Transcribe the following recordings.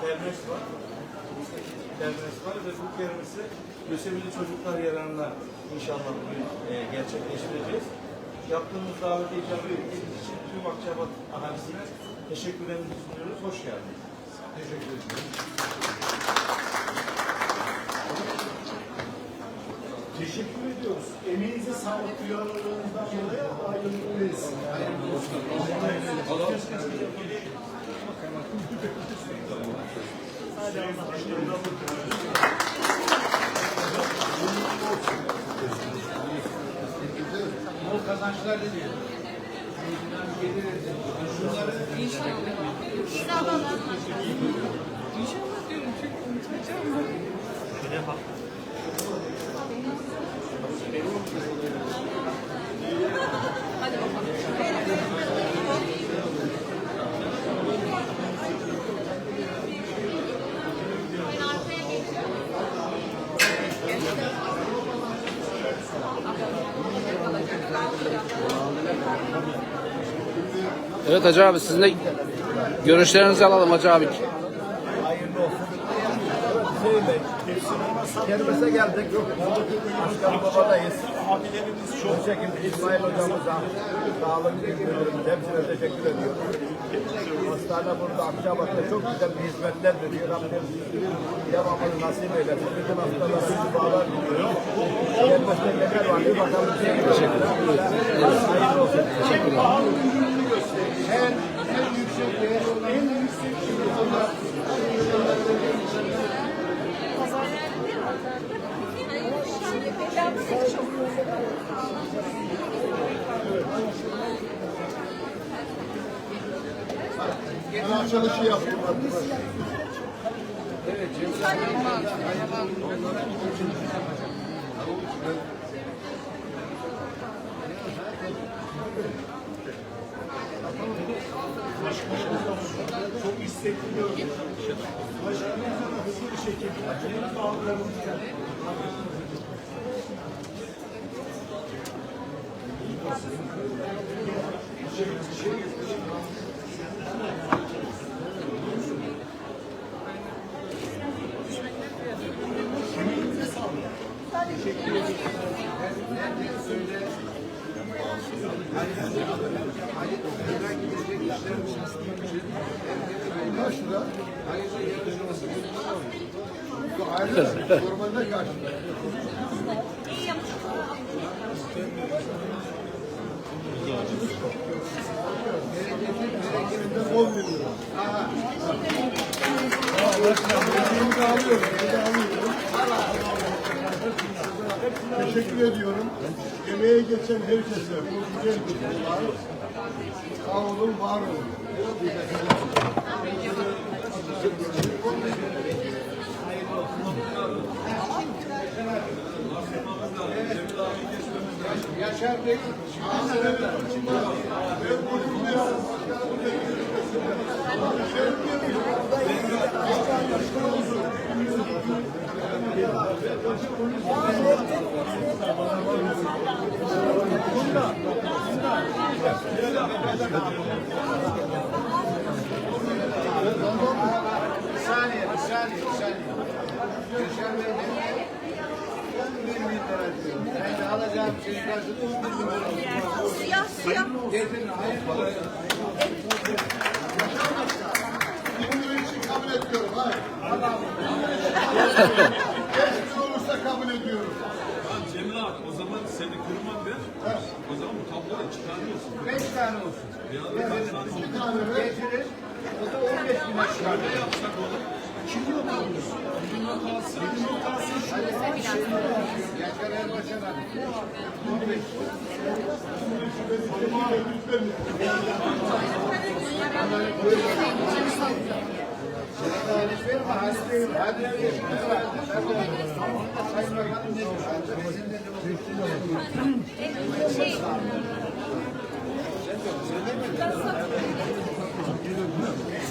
kermes var. Kermes var ve bu kermesi lösemili çocuklar yararına inşallah bugün e, gerçekleştireceğiz. Yaptığımız davete icabı ettiğiniz için tüm Akçabat ahalisine teşekkürlerimizi sunuyoruz. Hoş geldiniz. Teşekkür ederim. Teşekkür ediyoruz. Emeğinize sağlık duyarlılığınızdan dolayı ayrılmalıyız. Bol kazançlar diliyorum. Şunları İnşallah. İnşallah Evet Hacı abi sizin de görüşlerinizi alalım Hacı abi. Hayırlı olsun. Söyle. Kermese geldik. Başkan babadayız. Abilerimiz çok. Bu şekilde İsmail hocamıza sağlık ediyorum. Hepsine teşekkür ediyorum. Hastane burada Akçabat'ta çok güzel bir hizmetler veriyor. Rabbim devamını nasip eylesin. Bütün hastalara şifalar diliyorum. Kermeste neler var bir bakalım. Teşekkür ederim. Hayırlı olsun. Teşekkür ederim. en, en yüksek değer olan en yüksek şey olan Ben açılışı yapayım arkadaşlar. Çok istekli gördüm. Başkanımıza da hızlı bir şekilde yeni sağlıklarımızı kaç lira? Teşekkür ediyorum. Emeğe geçen herkese bu güzel günler. Sağ olun, var olun. Yaşar Bey, bir saniye, bir saniye, bir saniye. Yaşar Bey ne? 11 bin lira diyor. Ben de alacağım şey karşılığı 11 bin lira. Siyah siyah. Getirin, için kabul etmiyorum. Hayır. Keşke olursa kabul ediyorum. Cemil abi o zaman seni kırmam ben. O zaman tabloyu çıkarıyorsun. 5 tane olsun. Bir getirin. O da 15 bine çıkar. Ne yapsak onu? Kim yok almış? Kim yok alsın? Kim yok alsın? Yaşar Erbaşan abi. 15. Hadi verme, hadi verme. Hadi verme. Sayın Bakanım ne diyor? Şey,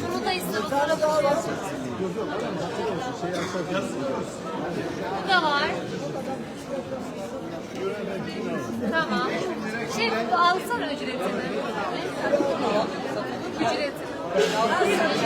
şunu da istedim. Bu da var. Tamam. Şey alsana ücretini. Ücretini. Alsana.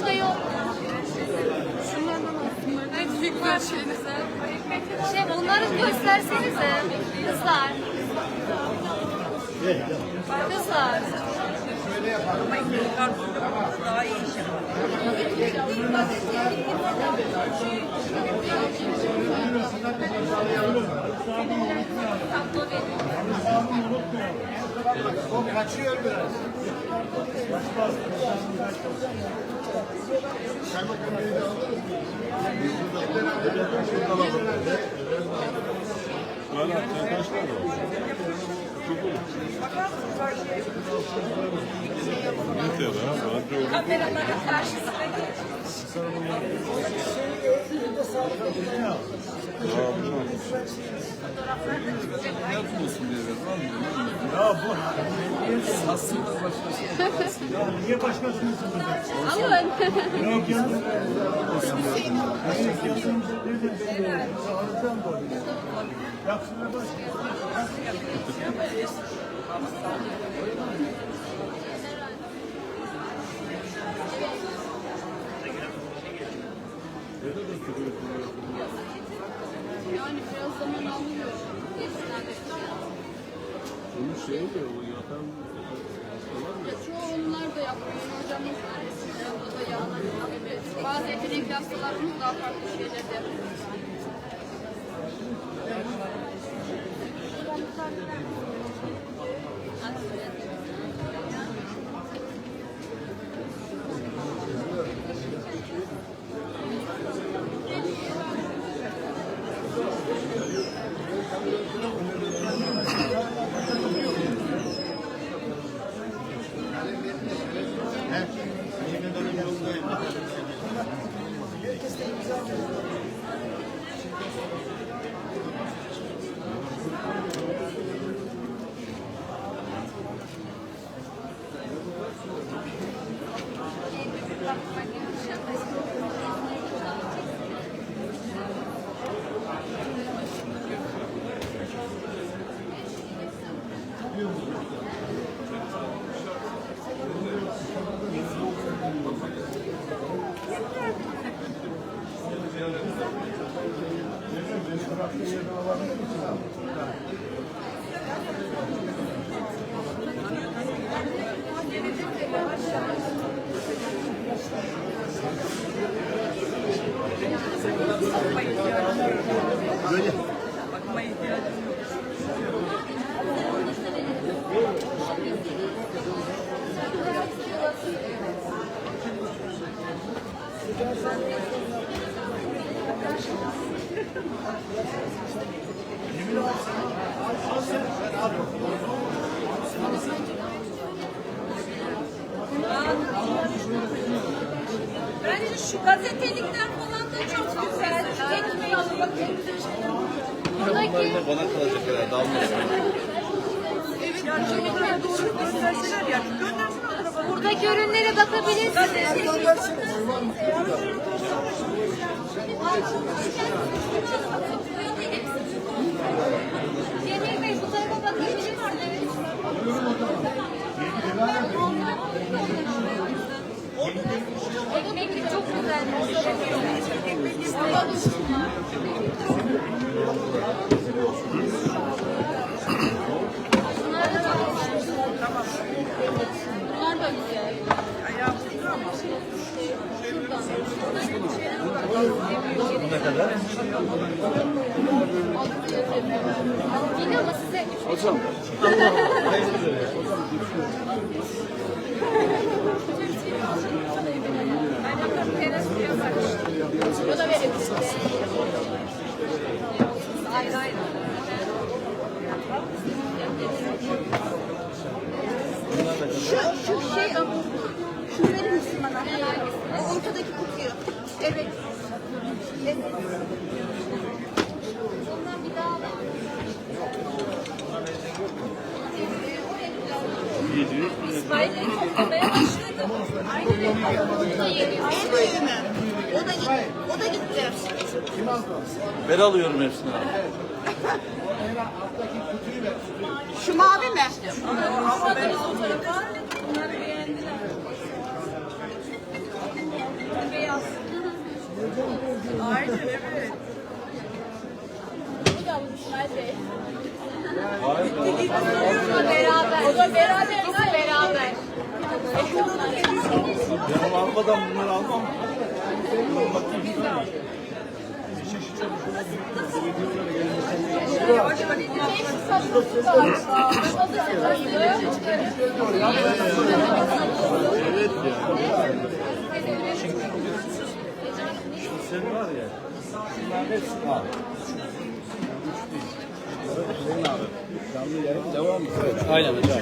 Başka yok. Ne güzel şeyler. Şey bunları göstersenize kızlar. Kızlar. Tablo benim. O kaçıyor biraz. Yani kaç tane var? Çok olur. Yeter ha. Bence olur. Kameraların karşısına Ne yapacağım? Alın. Yani biraz zaman alıyor. Onun şeyi de o yatan Çoğu onlar da yapıyor. Hocamız o da yağlar gibi. Bazı yetenekli hastalarımız daha farklı şeyler de yapıyor. Böyle. Bakıma ihtiyacım Bence şu gazetelikler falan da çok güzel. Ekmeği alıp Buradaki Bana kalacak herhalde almasın. yani çocuklar doğru gönderseler ya. Göndersin araba. buradaki ürünlere bakabilirsiniz. Cemil Bey bu tarafa bakabilirsiniz. Ekmeklik çok güzel. Bunlar da çok güzel. Bunlar da güzel. Bu ne kadar? Yine ama size ayrı ayrı. Şu, şu şey, şu verir misin bana? O ortadaki kutuyu. Evet. Ondan bir daha var. İsmail Bey toplamaya başladı. Aynen öyle. O da gitti. O da gitti. Ben alıyorum hepsini abi. Şu mavi mi? Bu da İsmail Bey. O da beraber. O da beraber. O da beraber. Ben almadan bunları almam. Sen var ya. Bunların. Canlı yayın devam. Aynen hocam.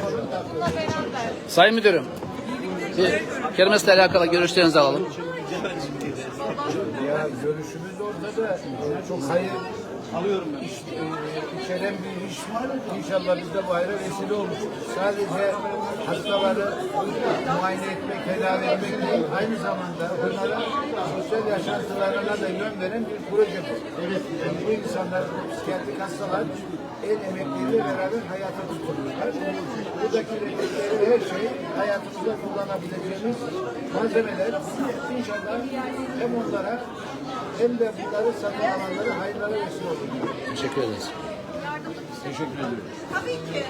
Sayın Müdürüm. Bir kermesle alakalı görüşlerinizi alalım. Ya görüşümüz ortada. Çok hayır alıyorum ben. İş, e, içeren bir iş var. İnşallah biz de bu hayra vesile olmuş. Sadece hastaları muayene etmek, tedavi etmek değil, aynı zamanda onlara sosyal yaşantılarına da yön veren bir proje bu. Evet. Yani bu insanlar, bu psikiyatrik hastalar el emekleriyle beraber hayata tutunuyorlar. Buradaki her şey hayatımızda kullanabileceğimiz malzemeler. İnşallah hem onlara hem de bunları satın alanları hayırlara vesile olur. Teşekkür ederiz. Teşekkür ederim. Tabii ki.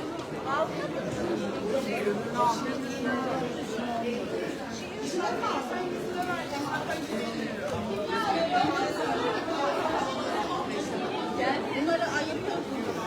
Bunları ayırıyor musunuz?